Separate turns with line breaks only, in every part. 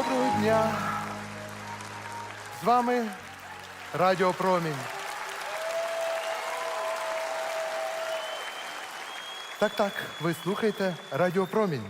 Доброго дня. З вами Радіо Промінь. Так, так, ви слухаєте Радіо Промінь.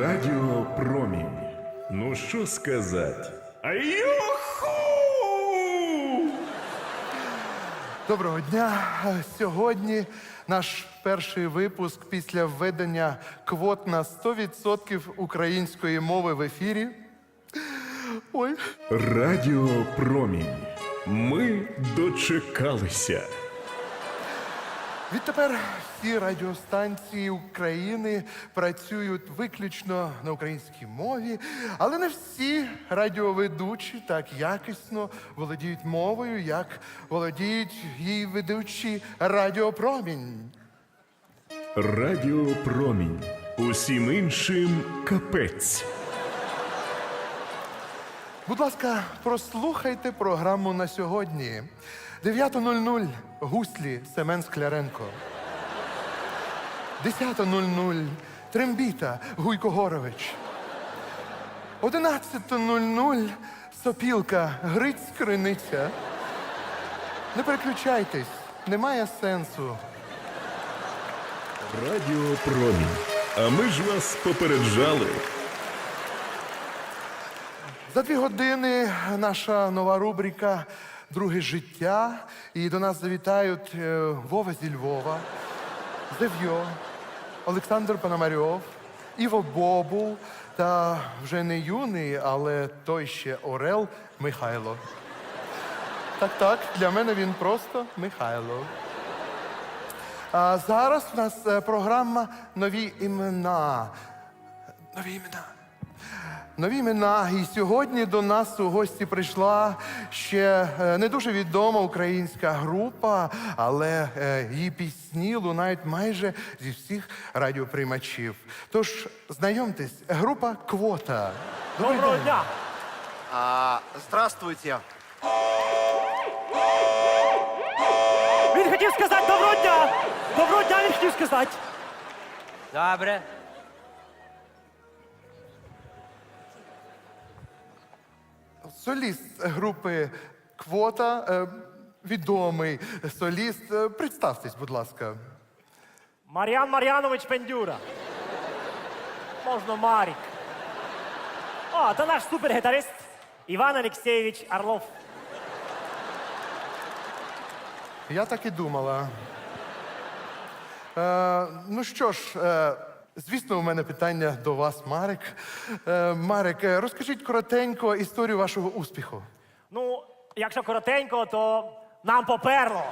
Радіо Промінь. Ну що сказати? А
Доброго дня. Сьогодні наш перший випуск після введення квот на 100% української мови в ефірі. Ой,
Радіо Промінь. Ми дочекалися.
Відтепер всі радіостанції України працюють виключно на українській мові, але не всі радіоведучі так якісно володіють мовою, як володіють її ведучі Радіопромінь.
Радіо Промінь. Усім іншим капець.
Будь ласка, прослухайте програму на сьогодні. 9.00 гуслі Семен Скляренко. 10.00 Трембіта Гуйко Горович. 11.00 Сопілка Гриць Криниця. Не переключайтесь, немає сенсу.
Радіо Промінь. А ми ж вас попереджали.
За дві години наша нова рубрика Друге життя. І до нас завітають е, Вова зі Львова, Зев'йо, Олександр Пономарьов, Іво Бобул та вже не юний, але той ще Орел Михайло. Так, так, для мене він просто Михайло. А зараз у нас е, програма Нові імена. Нові імена. Нові імена. І сьогодні до нас у гості прийшла ще е, не дуже відома українська група, але е, її пісні лунають майже зі всіх радіоприймачів. Тож знайомтесь, група Квота. Добрий
Доброго
день.
дня!
А, здравствуйте.
Він хотів сказати доброго дня! Доброго дня він хотів сказати.
Добре.
Соліст групи Квота, е, відомий соліст. Е, Представтесь, будь ласка.
Мар'ян Мар'янович Пендюра. Можна Марік. О, це наш супергітарист Іван Олексійович Орлов.
Я так і думала. Е, ну що ж, е, звісно, у мене питання до вас, Марик. Е, Марик, е, розкажіть коротенько історію вашого успіху.
Ну, якщо коротенько, то нам поперло.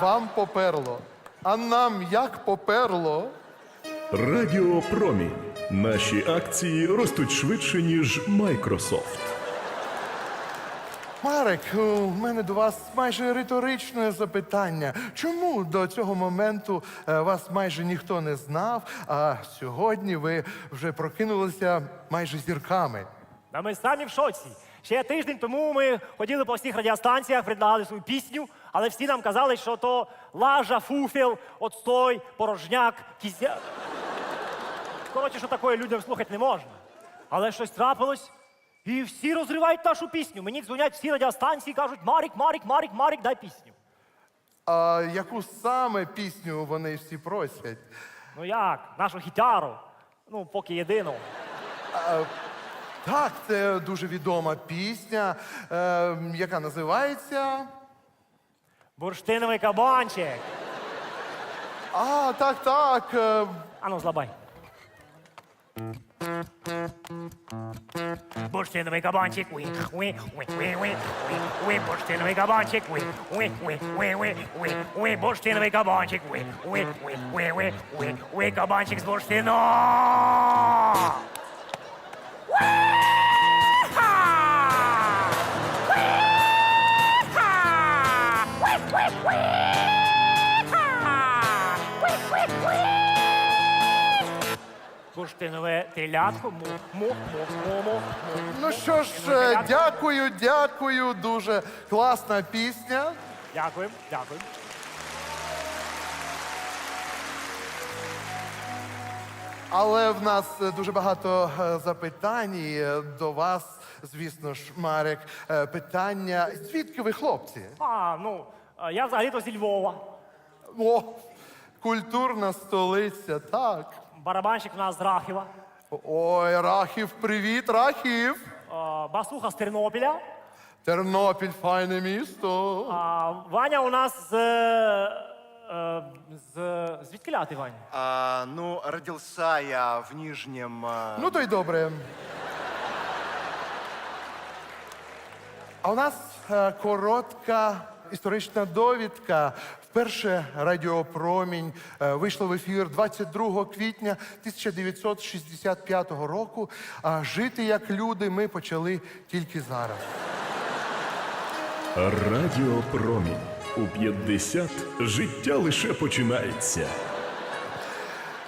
Вам поперло. А нам як поперло?
Радіо Промінь. Наші акції ростуть швидше, ніж Майкрософт.
Марик, у мене до вас майже риторичне запитання. Чому до цього моменту е, вас майже ніхто не знав, а сьогодні ви вже прокинулися майже зірками?
Та ми самі в шоці. Ще тиждень тому ми ходили по всіх радіостанціях, предлагали свою пісню, але всі нам казали, що то лажа, фуфіл, отстой, порожняк, кізя. Коротше, що такое людям слухати не можна. Але щось трапилось, і всі розривають нашу пісню. Мені дзвонять всі радіостанції, кажуть, Марік, Марік, Марік, Марік, дай пісню.
А яку саме пісню вони всі просять?
Ну як, нашу хітяру. Ну, поки єдину.
Так, це дуже відома пісня, е, яка називається.
Бурштиновий кабанчик.
А, так, так. е,
Ану, злабай. Бурштиновий кабанчик, уи, уи, уи, уи, уи, уи, уи, бурштиновий кабанчик, уи, уи, уи, уи, уи, уи, уи, бурштиновий кабанчик, уи, уи, уи, уи, уи, уи, уи, кабанчик з бурштину. Телятко, му, му, му, му, му, му.
Ну що ж, е, дякую, дякую. Дуже класна пісня.
Дякую, дякую.
Але в нас е, дуже багато е, запитань і, е, до вас, звісно ж, Марек. Е, Питання: звідки ви хлопці?
А, ну, е, я взагалі-то зі Львова.
О, культурна столиця, так.
Барабанщик у нас з Рахіва.
Ой, Рахів, привіт, Рахів!
Е, Басуха з Тернопіля.
Тернопіль, файне місто.
А Ваня у нас з. е, з звідки ляти, Ваня?
А, ну, родился я в Нижнем... а,
Ну, то й добре. А у нас е, коротка історична довідка. Вперше Радіопромінь е, вийшло в ефір 22 квітня 1965 року. А жити як люди ми почали тільки зараз.
Радіо Промінь. У 50 життя лише починається.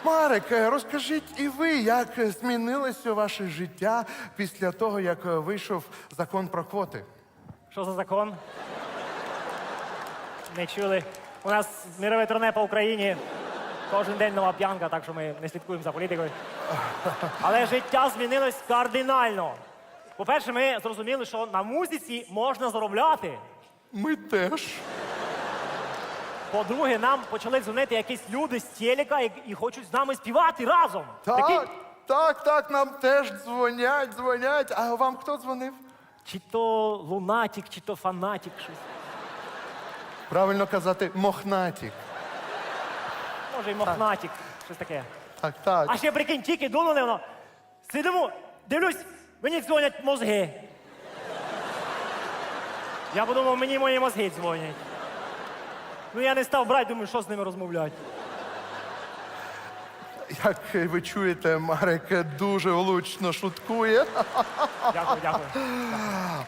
Марик, е, розкажіть і ви, як змінилося ваше життя після того, як е, вийшов закон про квоти?
Що за закон? Не чули. У нас мірове турне по Україні. Кожен день нова п'янка, так що ми не слідкуємо за політикою. Але життя змінилось кардинально. По-перше, ми зрозуміли, що на музиці можна заробляти.
Ми теж.
По-друге, нам почали дзвонити якісь люди з телека і, і хочуть з нами співати разом.
Так,
Такі-
так, так, нам теж дзвонять, дзвонять. А вам хто дзвонив?
Чи то лунатік, чи то фанатік, щось.
Правильно казати, мохнатік.
Може, і мохнатік, щось таке.
Так, так.
А ще прикинь, тільки дунули воно. Сидимо, дивлюсь, мені дзвонять мозги. Я подумав, мені мої мозги дзвонять. Ну я не став брати, думаю, що з ними розмовляти.
Як ви чуєте, Марик дуже влучно шуткує.
Дякую, дякую.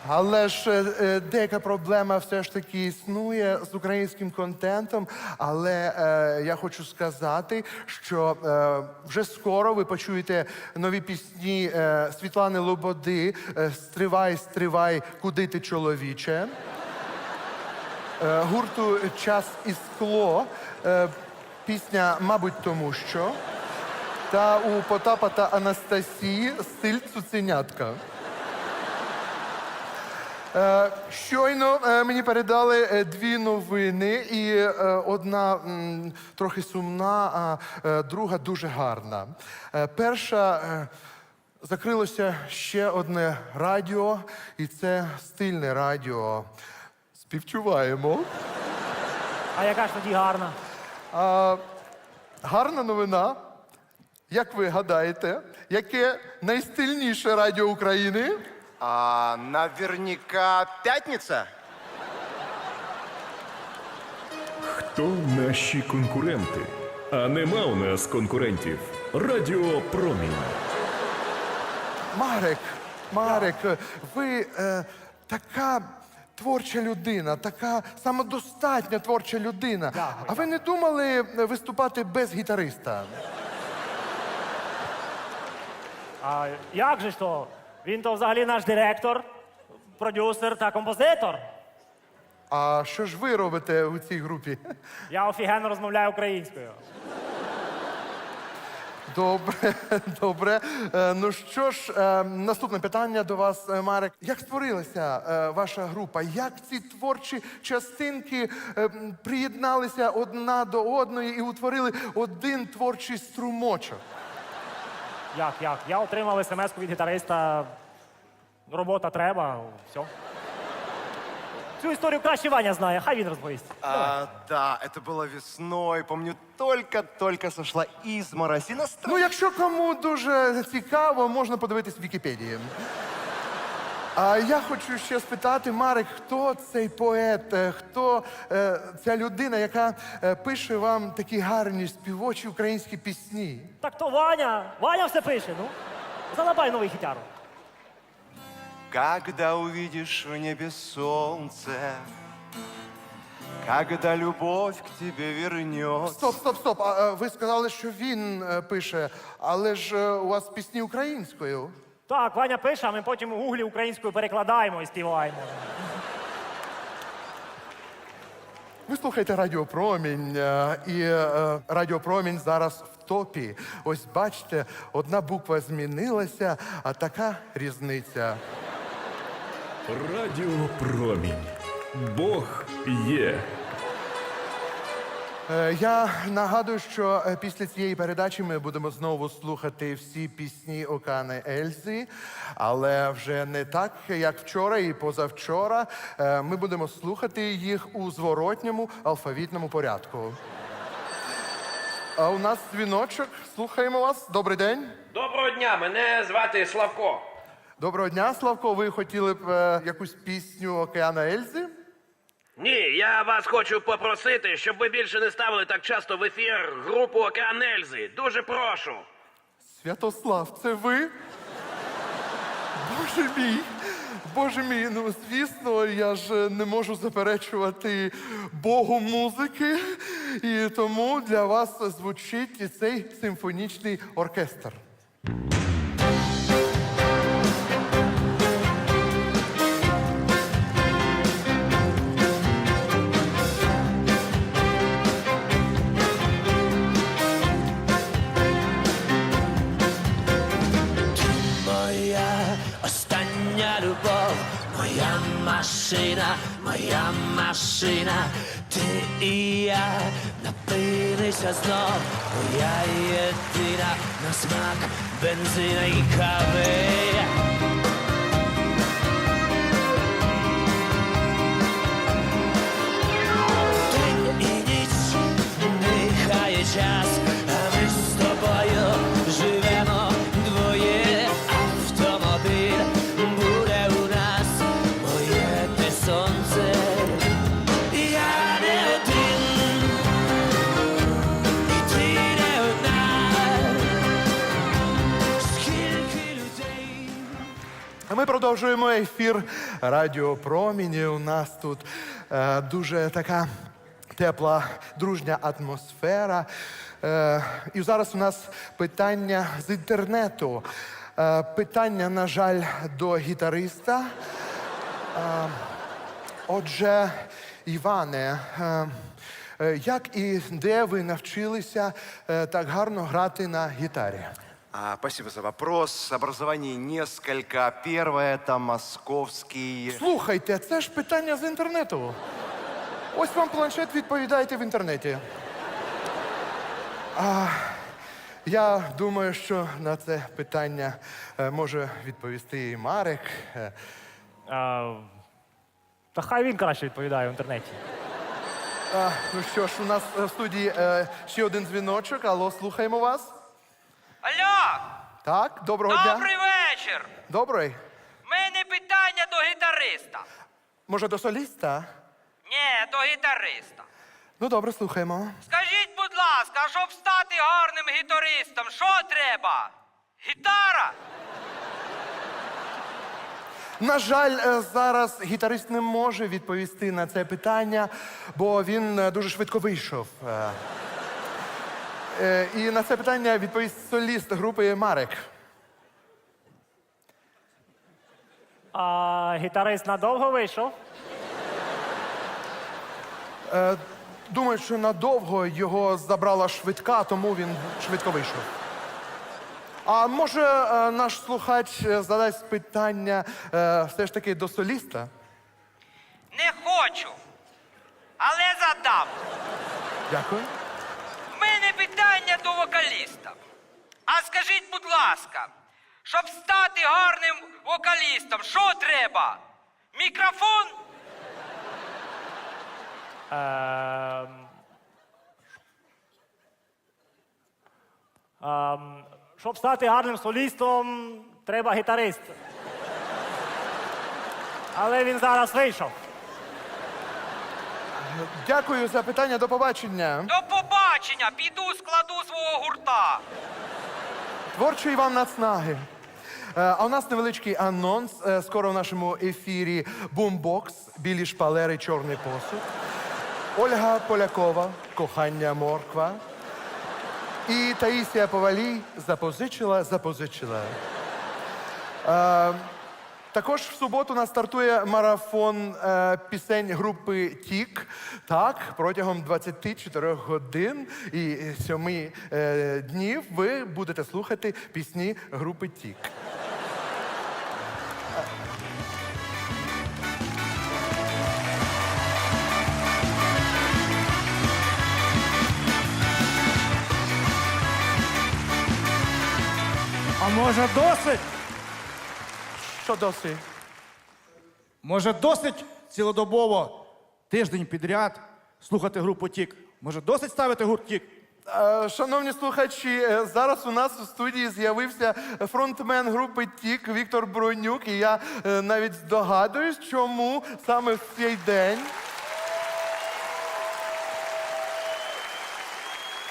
Але ж е, е, деяка проблема все ж таки існує з українським контентом. Але е, я хочу сказати, що е, вже скоро ви почуєте нові пісні е, Світлани Лободи е, Стривай, стривай, куди ти чоловіче. Е, гурту Час і скло. Е, пісня, мабуть, тому що. Та у Потапа та Анастасії стиль цуценятка. Е, Щойно е, мені передали е, дві новини, і е, одна м, трохи сумна, а е, друга дуже гарна. Е, Перша е, закрилося ще одне радіо, і це стильне радіо. Співчуваємо.
А яка ж тоді гарна?
А, гарна новина. Як ви гадаєте, яке найстильніше радіо України?
а, наверняка пятница?
Хто наші конкуренти? А нема у нас конкурентів. Радіо Промінь.
Марек, Марек, ви е, така творча людина, така самодостатня творча людина. А ви не думали виступати без гітариста?
А як же ж то? Він то взагалі наш директор, продюсер та композитор.
А що ж ви робите у цій групі?
Я офігенно розмовляю українською.
Добре, добре. Е, ну що ж, е, наступне питання до вас, е, Марек. Як створилася е, ваша група? Як ці творчі частинки е, м, приєдналися одна до одної і утворили один творчий струмочок?
Як, як? Я отримав смс від гітариста. Робота треба, все. Цю історію краще Ваня знає, хай він розповість.
А, да, это было весной. Помню, только-только сошла із настро-
Ну, якщо кому дуже цікаво, можна подивитись в Вікіпедії. А я хочу ще спитати, Марик, хто цей поет, е, хто е, ця людина, яка е, пише вам такі гарні співочі українські пісні?
Так то Ваня, Ваня все пише, ну. Залабай новий хітяру.
Когда увидишь в небе солнце, когда любовь к тебе вернется.
Стоп, стоп, стоп. А, е, ви сказали, що він е, пише, але ж е, у вас пісні українською.
Так, Ваня пише, а ми потім у гуглі українською перекладаємо і співаємо.
Ви слухаєте Радіопромінь, е, і е, Радіопромінь зараз в топі. Ось бачите, одна буква змінилася, а така різниця.
Радіо Промінь. Бог є.
Е, Я нагадую, що е, після цієї передачі ми будемо знову слухати всі пісні Окани Ельзи, але вже не так, як вчора і позавчора. Е, Ми будемо слухати їх у зворотньому алфавітному порядку. А у нас дзвіночок. Слухаємо вас. Добрий день.
Доброго дня, мене звати Славко.
Доброго дня, Славко. Ви хотіли б е, якусь пісню Океана Ельзи?
Ні, я вас хочу попросити, щоб ви більше не ставили так часто в ефір групу Океан Ельзи. Дуже прошу.
Святослав, це ви? Боже мій, боже мій, ну звісно, я ж е, не можу заперечувати Богу музики, і тому для вас звучить цей симфонічний оркестр.
Моя машина, моя машина, ти і я напилися знов, моя єдина на смак бензина і кави. Ми
продовжуємо ефір Радіо Проміні. У нас тут е, дуже така тепла, дружня атмосфера. Е, і зараз у нас питання з інтернету. Е, питання, на жаль, до гітариста. Е, отже, Іване, е, е, як і де ви навчилися е, так гарно грати на гітарі?
А, спасибо за вопрос. Образование несколько. Первое это московский.
Слухайте, це ж питання з інтернету. Ось вам планшет, відповідайте в інтернеті. А, я думаю, що на це питання е, може відповісти і Марик. Е,
А, та хай він краще відповідає в інтернеті.
А, ну що ж, у нас в студії е, ще один дзвіночок. Алло, слухаємо вас. Так, доброго дня.
Добрий вечір!
Добрий.
В мене питання до гітариста.
Може, до соліста?
Ні, до гітариста.
Ну, добре, слухаємо.
Скажіть, будь ласка, щоб стати гарним гітаристом, що треба? Гітара?
На жаль, е, зараз гітарист не може відповісти на це питання, бо він е, дуже швидко вийшов. Е, е, І на це питання відповість соліст групи Марек.
А гітарист надовго вийшов?
Думаю, що надовго його забрала швидка, тому він швидко вийшов. А може, е, наш слухач е, задасть питання е, все ж таки до соліста?
Не хочу. Але задам.
Дякую.
В мене питання до вокаліста. А скажіть, будь ласка, щоб стати гарним вокалістом, що треба? Мікрофон?
Ем, ем, щоб стати гарним солістом, треба гітарист. Але він зараз вийшов.
Дякую за питання. До побачення.
До побачення, піду складу свого гурта.
Творчої вам нацнаги. Е, А у нас невеличкий анонс. Е, Скоро в нашому ефірі бумбокс, білі шпалери, чорний посуд. Ольга Полякова, кохання морква. І Таїсія Повалій запозичила, запозичила. Е, Також в суботу у нас стартує марафон е, пісень групи Тік. Так, протягом 24 годин і 7 е, днів ви будете слухати пісні групи Тік.
А може досить?
Що досить?
Може досить цілодобово тиждень підряд слухати групу Тік? Може досить ставити гурт Тік?
Е, Шановні слухачі, е, зараз у нас у студії з'явився фронтмен групи Тік Віктор Бронюк, і я е, навіть здогадуюсь, чому саме в цей день.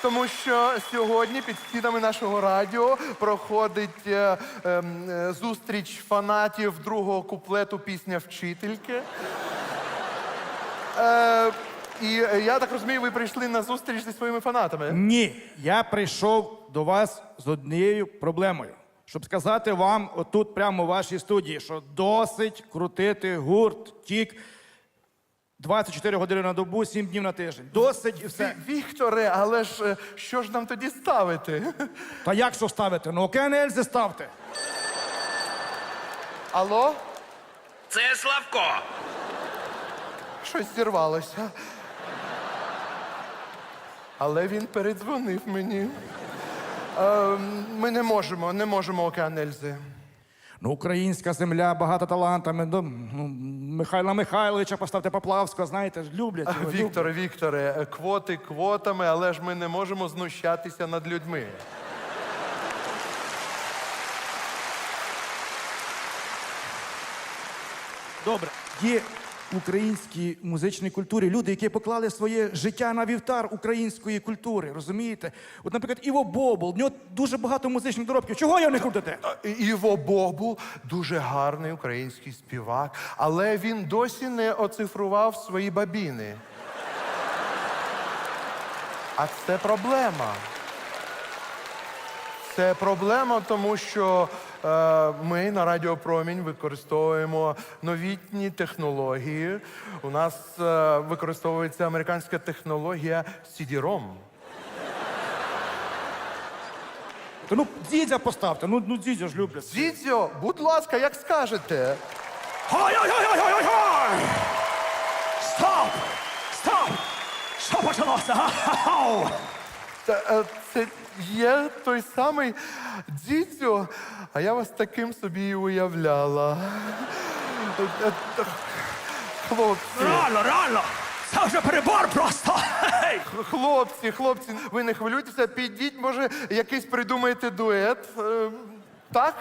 Тому що сьогодні під стінами нашого радіо проходить е, ем, е, зустріч фанатів другого куплету пісня Вчительки. Е, і е, я так розумію, ви прийшли на зустріч зі своїми фанатами.
Ні, я прийшов до вас з однією проблемою. Щоб сказати вам отут, прямо у вашій студії, що досить крутити гурт Тік 24 години на добу, 7 днів на тиждень. Досить і все.
Ві- Вікторе, але ж е, що ж нам тоді ставити?
Та як що ставити? Ну океан Ельзи ставте.
Алло?
Це Славко.
Щось зірвалося. Але він передзвонив мені. Е, ми не можемо, не можемо океан Ельзи.
Ну, українська земля багата талантами. Ну, Михайла Михайловича поставте Поплавського, знаєте люблять його. люблять.
Вікторе, Вікторе, е, квоти квотами, але ж ми не можемо знущатися над людьми.
Добре. Є українській музичній культурі люди, які поклали своє життя на вівтар української культури, розумієте? От, наприклад, Іво Бобол, в нього дуже багато музичних доробків. Чого його не крутите?
Іво Бобул дуже гарний український співак, але він досі не оцифрував свої бабіни. А це проблема. Це проблема, тому що е, ми на Радіо Промінь використовуємо новітні технології. У нас е, використовується американська технологія CD-ROM.
Та ну дідя поставте, ну, ну дідя ж люблять.
Дідзьо, будь ласка, як скажете.
Ой-ой-ой-ой-ой-ой! Стоп! Стоп! Що почалося? Ха-ха-ха!
Та, е, Це є той самий дідзьо, а я вас таким собі і уявляла. Е, е, е, Хлопці,
Реально, реально! Це вже перебор просто!
Хлопці, хлопці, ви не хвилюйтеся, підіть, може, якийсь придумаєте дует. Е, Так?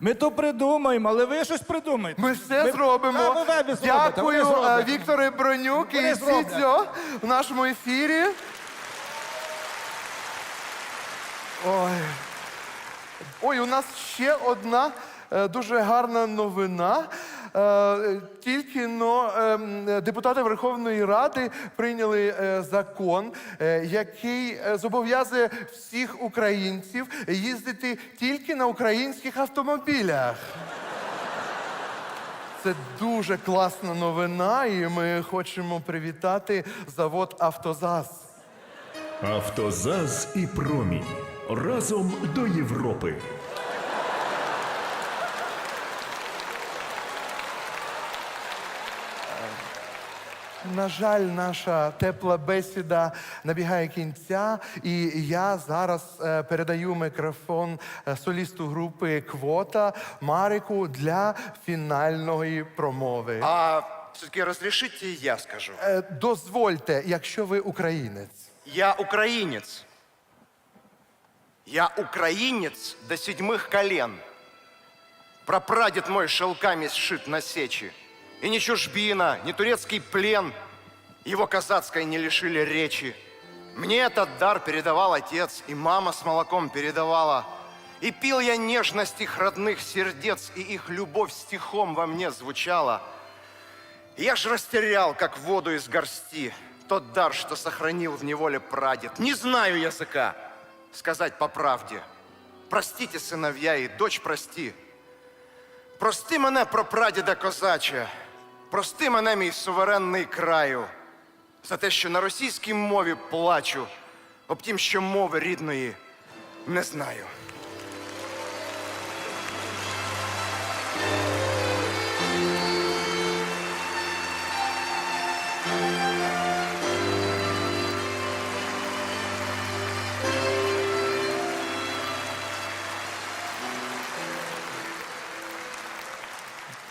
Ми то придумаємо, але ви щось придумайте.
Ми все зробимо.
А, ви- ви зробите,
Дякую,
вони
е,
зроблять.
Вікторе Бронюк
Вони
і
зроблять.
Дідзьо в нашому ефірі. Ой. Ой, у нас ще одна е, дуже гарна новина. Е, Тільки но ем, депутати Верховної Ради прийняли е, закон, е, який е, зобов'язує всіх українців їздити тільки на українських автомобілях. Це дуже класна новина, і ми хочемо привітати завод Автозас.
Автозаз і промінь. Разом до Європи.
На жаль, наша тепла бесіда набігає кінця, і я зараз е, передаю мікрофон е, солісту групи Квота Марику для фінальної промови.
А все-таки разрешите я скажу?
Е, Дозвольте, якщо ви українець.
Я украинец. Я украинец до седьмых колен. Прапрадед мой шелками сшит на сечи. И ни чужбина, ни турецкий плен Его казацкой не лишили речи. Мне этот дар передавал отец, и мама с молоком передавала. И пил я нежность их родных сердец, и их любовь стихом во мне звучала. Я ж растерял, как воду из горсти, тот дар, что сохранил в неволе прадед. Не знаю языка сказать по правді. Простите, синов'я, і дочь прости. Прости мене, прапрадіда козаче, прости мене, мій суверенний краю, за те, що на російській мові плачу, об тім, що мови рідної не знаю.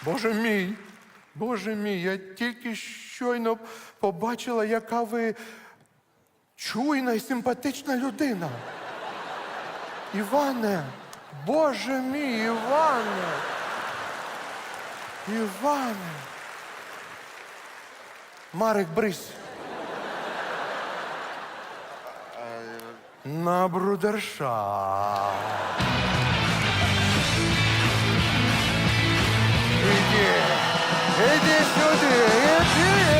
Боже мій, Боже мій, я тільки щойно побачила, яка ви чуйна і симпатична людина. Іване, Боже мій, Іване. Іване. Марик, брись. На брудерша. 이게 대대표들의